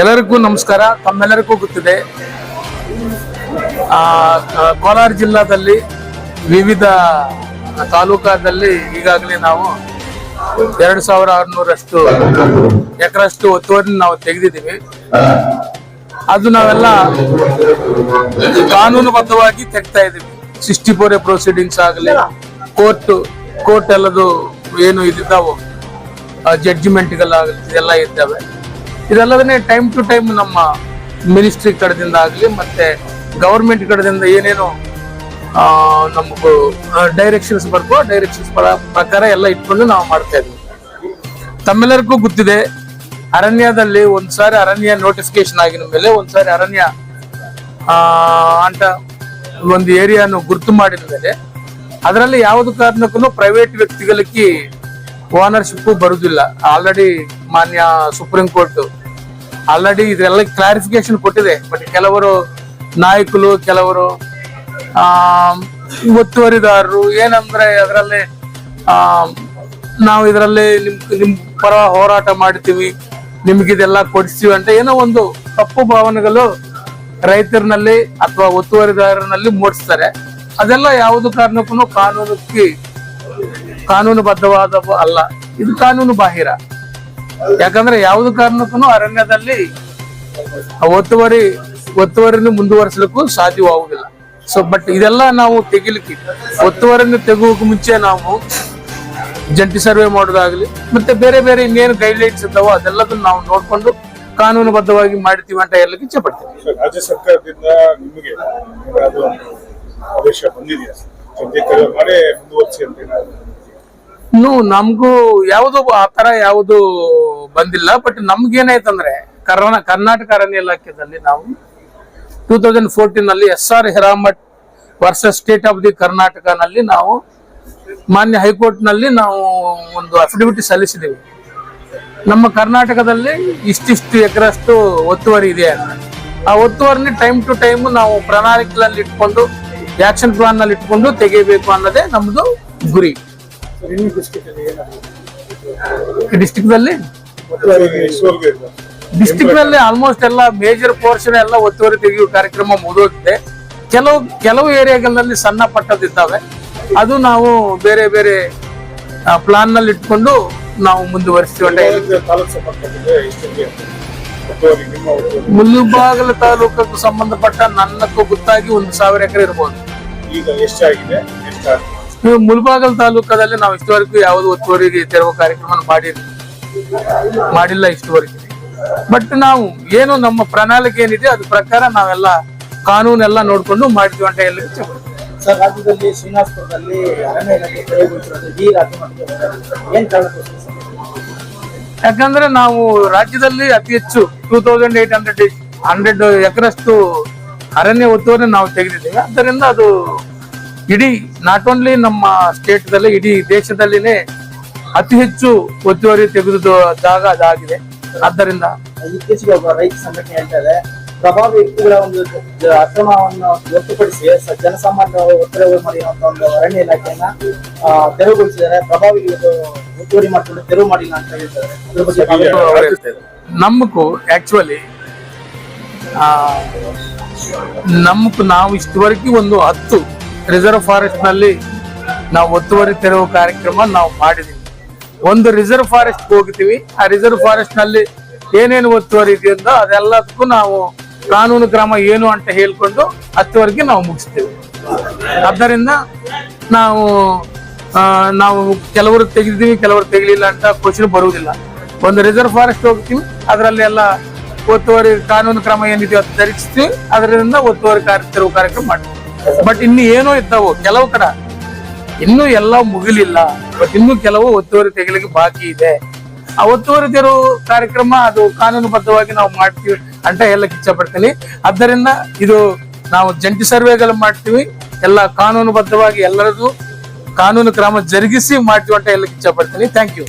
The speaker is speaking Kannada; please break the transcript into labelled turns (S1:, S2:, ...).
S1: ಎಲ್ಲರಿಗೂ ನಮಸ್ಕಾರ. ತಮ್ಮೆಲ್ಲರಿಗೂ ಗೊತ್ತಿದೆ ಕೋಲಾರ ಜಿಲ್ಲಾದಲ್ಲಿ ವಿವಿಧ ತಾಲೂಕಾದಲ್ಲಿ ಈಗಾಗಲೇ ನಾವು ಎರಡು ಸಾವಿರ ಆರುನೂರಷ್ಟು ಎಕರಷ್ಟು ಒತ್ತುವರಿ ನಾವು ತೆಗೆದಿದ್ದೀವಿ. ಅದು ನಾವೆಲ್ಲ ಕಾನೂನುಬದ್ಧವಾಗಿ ತೆಗ್ತಾ ಇದ್ದೀವಿ. ಸಿಕ್ಸ್ಟಿ ಫೋರ್ ಪ್ರೊಸೀಡಿಂಗ್ಸ್ ಆಗಲಿ ಕೋರ್ಟ್ ಕೋರ್ಟ್ ಎಲ್ಲದು ಏನು ಇದ್ದಾವೆ ಜಡ್ಜ್ಮೆಂಟ್ಗಳಾಗಲಿ ಇದೆಲ್ಲ ಇದ್ದಾವೆ. ಇದೆಲ್ಲದನ್ನೇ ಟೈಮ್ ಟು ಟೈಮ್ ನಮ್ಮ ಮಿನಿಸ್ಟ್ರಿ ಕಡೆದಿಂದ ಆಗಲಿ ಮತ್ತೆ ಗವರ್ಮೆಂಟ್ ಕಡೆದಿಂದ ಏನೇನು ನಮಗೂ ಡೈರೆಕ್ಷನ್ಸ್ ಬರ್ಕೋ ಡೈರೆಕ್ಷನ್ಸ್ ಪ್ರಕಾರ ಎಲ್ಲ ಇಟ್ಕೊಂಡು ನಾವು ಮಾಡ್ತಾ ಇದ್ವಿ. ತಮ್ಮೆಲ್ಲರಿಗೂ ಗೊತ್ತಿದೆ, ಅರಣ್ಯದಲ್ಲಿ ಒಂದ್ಸಾರಿ ಅರಣ್ಯ ನೋಟಿಫಿಕೇಶನ್ ಆಗಿನ ಮೇಲೆ ಒಂದ್ಸಾರಿ ಅರಣ್ಯ ಅಂತ ಒಂದು ಏರಿಯಾನು ಗುರುತು ಮಾಡಿದ ಮೇಲೆ ಅದರಲ್ಲಿ ಯಾವುದು ಕಾರಣಕ್ಕೂ ಪ್ರೈವೇಟ್ ವ್ಯಕ್ತಿಗಳಿಗೆ ಓನರ್ಶಿಪ್ ಬರುವುದಿಲ್ಲ ಆಲ್ರೆಡಿ ಮಾನ್ಯ ಸುಪ್ರೀಂ ಕೋರ್ಟ್ ಆಲ್ರೆಡಿ ಇದೆಲ್ಲ ಕ್ಲಾರಿಫಿಕೇಶನ್ ಕೊಟ್ಟಿದೆ. ಬಟ್ ಕೆಲವರು ನಾಯಕರು, ಕೆಲವರು ಒತ್ತುವರಿದಾರರು, ಏನಂದ್ರೆ ಅದರಲ್ಲಿ ನಾವು ಇದರಲ್ಲಿ ನಿಮ್ ನಿಮ್ ಪರ ಹೋರಾಟ ಮಾಡ್ತೀವಿ ನಿಮ್ಗೆ ಇದೆಲ್ಲ ಕೊಡಿಸ್ತೀವಿ ಅಂತ ಏನೋ ಒಂದು ತಪ್ಪು ಭಾವನೆಗಳು ರೈತರಿನಲ್ಲಿ ಅಥವಾ ಒತ್ತುವರಿದಾರರಲ್ಲಿ ಮೂಡಿಸ್ತಾರೆ. ಅದೆಲ್ಲ ಯಾವುದು ಕಾರಣಕ್ಕೂ ಕಾನೂನಕ್ಕೆ ಕಾನೂನುಬದ್ಧವಾದ ಅಲ್ಲ. ಇದು ಕಾನೂನು ಬಾಹಿರ. ಯಾಕಂದ್ರೆ ಯಾವ್ದು ಕಾರಣಕ್ಕೂ ಅರಣ್ಯದಲ್ಲಿ ಆ ಒತ್ತುವರಿ ಒತ್ತುವರಿಯನ್ನು ಮುಂದುವರಿಸಲಿಕ್ಕೂ ಸಾಧ್ಯವಾಗುವುದಿಲ್ಲ. ಸೊ ಬಟ್ ಇದೆಲ್ಲ ನಾವು ತೆಗಿಲಿಕ್ಕೆ ಒತ್ತುವರಿಯನ್ನು ತೆಗುವಕ್ಕೆ ಮುಂಚೆ ನಾವು ಜಂಟಿ ಸರ್ವೆ ಮಾಡೋದಾಗ್ಲಿ ಮತ್ತೆ ಬೇರೆ ಬೇರೆ ಇನ್ನೇನು ಗೈಡ್ಲೈನ್ಸ್ ಇದ್ದಾವೋ ಅದೆಲ್ಲದನ್ನ ನಾವು ನೋಡ್ಕೊಂಡು ಕಾನೂನುಬದ್ಧವಾಗಿ ಮಾಡ್ತೀವಿ ಅಂತ ಹೇಳಲಿಕ್ಕೆ ಇಚ್ಛೆ ಪಡ್ತೀವಿ.
S2: ರಾಜ್ಯ ಸರ್ಕಾರದಿಂದ ನಿಮಗೆ ಆದೇಶ ಬಂದಿದೆಯಾ?
S1: ನಮಗೂ ಯಾವುದು ಆ ತರ ಯಾವುದು ಬಂದಿಲ್ಲ ಬಟ್ ನಮ್ಗೇನಾಯ್ತಂದ್ರೆ ಕರ್ನಾ ಕರ್ನಾಟಕ ಅರಣ್ಯ ಇಲಾಖೆದಲ್ಲಿ ನಾವು two thousand ಫೋರ್ಟೀನ್ನಲ್ಲಿ S R Hiremath versus state of the Karnataka ನಲ್ಲಿ ನಾವು ಮಾನ್ಯ ಹೈಕೋರ್ಟ್ನಲ್ಲಿ ನಾವು ಒಂದು ಅಫಿಡವಿಟ್ ಸಲ್ಲಿಸಿದ್ದೀವಿ ನಮ್ಮ ಕರ್ನಾಟಕದಲ್ಲಿ ಇಷ್ಟಿಷ್ಟು ಎಕರಷ್ಟು ಒತ್ತುವರಿ ಇದೆ ಅಂತ. ಆ ಒತ್ತುವರಿನ ಟೈಮ್ ಟು ಟೈಮ್ ನಾವು ಪ್ರಣಾಳಿಕೆಗಳಲ್ಲಿ ಇಟ್ಕೊಂಡು ಆಕ್ಷನ್ ಪ್ಲಾನ್ನಲ್ಲಿ ಇಟ್ಕೊಂಡು ತೆಗಿಬೇಕು ಅನ್ನೋದೇ ನಮ್ದು ಗುರಿ. ಡಿಸ್ಟಿಕ್ ದಲ್ಲಿ? ಡಿಸ್ಟಿಕ್ನಲ್ಲಿ ಆಲ್ಮೋಸ್ಟ್ ಎಲ್ಲ ಮೇಜರ್ ಪೋರ್ಷನ್ ಎಲ್ಲ ಒತ್ತುವರಿ ತೆಗೆಯುವ ಕಾರ್ಯಕ್ರಮ ಮುಗಿದೋಗಿದೆ ಕೆಲವು ಕೆಲವು ಏರಿಯಾಗಳಲ್ಲಿ ಸಣ್ಣ ಪಟ್ಟದಿದ್ದಾವೆ ಅದು ನಾವು ಬೇರೆ ಬೇರೆ ಪ್ಲಾನ್ನಲ್ಲಿ ಇಟ್ಕೊಂಡು ನಾವು ಮುಂದುವರಿಸ್ತೀವಿ
S2: ಮುಲ್ಲುಬಾಗಲ ತಾಲೂಕು
S1: ತಾಲೂಕಕ್ಕೂ ಸಂಬಂಧಪಟ್ಟ ನನ್ನಕ್ಕೂ ಗೊತ್ತಾಗಿ ಒಂದು ಸಾವಿರ ಎಕರೆ
S2: ಇರಬಹುದು
S1: ನೀವು ಮುಲ್ಬಾಗಲ್ ತಾಲೂಕದಲ್ಲಿ ನಾವು ಇಷ್ಟವರೆಗೂ ಯಾವುದು ಒತ್ತುವರಿ ತೆರವು ಕಾರ್ಯಕ್ರಮ ಮಾಡಿ ಮಾಡಿಲ್ಲ ಇಷ್ಟವರೆಗೆ. ಬಟ್ ನಾವು ಏನು ನಮ್ಮ ಪ್ರಣಾಳಿಕೆ ಏನಿದೆ ಅದ್ರ ಪ್ರಕಾರ ನಾವೆಲ್ಲ ಕಾನೂನೆಲ್ಲ ನೋಡ್ಕೊಂಡು ಮಾಡ್ತೀವಿ ಅಂತ ಹೇಳಿ
S3: ಸರ್ ರಾಜ್ಯದಲ್ಲಿ ಶ್ರೀನಿವಾಸಪುರದಲ್ಲಿ ಅರಣ್ಯ ಇಲಾಖೆ ಈ ರಾಜ್ಯ ಏನ್?
S1: ಯಾಕಂದ್ರೆ ನಾವು ರಾಜ್ಯದಲ್ಲಿ ಅತಿ ಹೆಚ್ಚು two thousand eight hundred hundred ಎಕರಷ್ಟು ಅರಣ್ಯ ಒತ್ತುವರಿ ನಾವು ತೆಗೆದಿದ್ದೇವೆ. ಆದ್ದರಿಂದ ಅದು ಇಡೀ ನಾಟ್ ಓನ್ಲಿ ನಮ್ಮ ಸ್ಟೇಟ್ ಇಡೀ ದೇಶದಲ್ಲಿನೇ ಅತಿ ಹೆಚ್ಚು ಒತ್ತುವರಿ ತೆಗೆದು ಜಾಗ ಅದಾಗಿದೆ. ಆದ್ದರಿಂದ
S3: ಇತ್ತೀಚೆಗೆ ಒಬ್ಬ ರೈತ ಸಂಘಟನೆ ಹೇಳ್ತಾ ಇದೆ ಪ್ರಭಾವಿ ವ್ಯಕ್ತಿಗಳ ಒಂದು ಅಕ್ರಮವನ್ನು ಗೊತ್ತುಪಡಿಸಿ ಸ- ಜನಸಾಮಾನ್ಯ ಒತ್ತಡ ಮಾಡಿ ಒಂದು ಅರಣ್ಯ ಇಲಾಖೆಯನ್ನ ತೆರವುಗೊಳಿಸಿದ್ದಾರೆ. ಪ್ರಭಾವಿ ಒತ್ತುವರಿ ಮಾಡಿಕೊಂಡು ತೆರವು ಮಾಡಿಲ್ಲ ಅಂತ ಹೇಳ್ತಾರೆ.
S1: ನಮಗೂ ಆಕ್ಚುಲಿ ನಮಗೂ ನಾವು ಇಷ್ಟವರೆಗೂ ಒಂದು ಹತ್ತು ರಿಸರ್ವ್ ಫಾರೆಸ್ಟ್ನಲ್ಲಿ ನಾವು ಒತ್ತುವರಿ ತೆರವು ಕಾರ್ಯಕ್ರಮ ನಾವು ಮಾಡಿದೀವಿ. ಒಂದು ರಿಸರ್ವ್ ಫಾರೆಸ್ಟ್ ಹೋಗ್ತೀವಿ. ಆ ರಿಸರ್ವ್ ಫಾರೆಸ್ಟ್ನಲ್ಲಿ ಏನೇನು ಒತ್ತುವರಿ ಇದೆಯೋ ಅದೆಲ್ಲದಕ್ಕೂ ನಾವು ಕಾನೂನು ಕ್ರಮ ಏನು ಅಂತ ಹೇಳ್ಕೊಂಡು ಹತ್ತುವರೆಗೆ ನಾವು ಮುಗಿಸ್ತೀವಿ. ಆದ್ದರಿಂದ ನಾವು ನಾವು ಕೆಲವರು ತೆಗೆದಿದ್ದೀವಿ, ಕೆಲವರು ತೆಗಿಲಿಲ್ಲ ಅಂತ ಕ್ವಶನ್ ಬರುವುದಿಲ್ಲ. ಒಂದು ರಿಸರ್ವ್ ಫಾರೆಸ್ಟ್ ಹೋಗ್ತೀವಿ, ಅದರಲ್ಲಿ ಎಲ್ಲ ಒತ್ತುವರಿ ಕಾನೂನು ಕ್ರಮ ಏನಿದೆಯೋ ಅದು ಧರಿಸ್ತೀವಿ, ಅದರಿಂದ ಒತ್ತುವರಿ ತೆರವು ಕಾರ್ಯಕ್ರಮ ಮಾಡ್ತೀವಿ. ಬಟ್ ಇನ್ನು ಏನೋ ಇದ್ದಾವೋ, ಕೆಲವು ಕಡೆ ಇನ್ನೂ ಎಲ್ಲ ಮುಗಿಲಿಲ್ಲ. ಬಟ್ ಇನ್ನೂ ಕೆಲವು ಒತ್ತುವರಿ ತೆಗಿಲಿಕ್ಕೆ ಬಾಕಿ ಇದೆ. ಆ ಒತ್ತುವರಿ ತೆರವು ಕಾರ್ಯಕ್ರಮ ಅದು ಕಾನೂನುಬದ್ಧವಾಗಿ ನಾವು ಮಾಡ್ತೀವಿ ಅಂತ ಹೇಳಕ್ ಕಿಚ್ಚ ಪಡ್ತೀನಿ ಆದ್ದರಿಂದ ಇದು ನಾವು ಜಂಟಿ ಸರ್ವೆಗಳು ಮಾಡ್ತೀವಿ. ಎಲ್ಲ ಕಾನೂನುಬದ್ಧವಾಗಿ ಎಲ್ಲರದು ಕಾನೂನು ಕ್ರಮ ಜರುಗಿಸಿ ಮಾಡ್ತೀವಿ ಅಂತ ಎಲ್ಲ ಕಿಚ್ಚ ಪಡ್ತೀನಿ ಥ್ಯಾಂಕ್ ಯು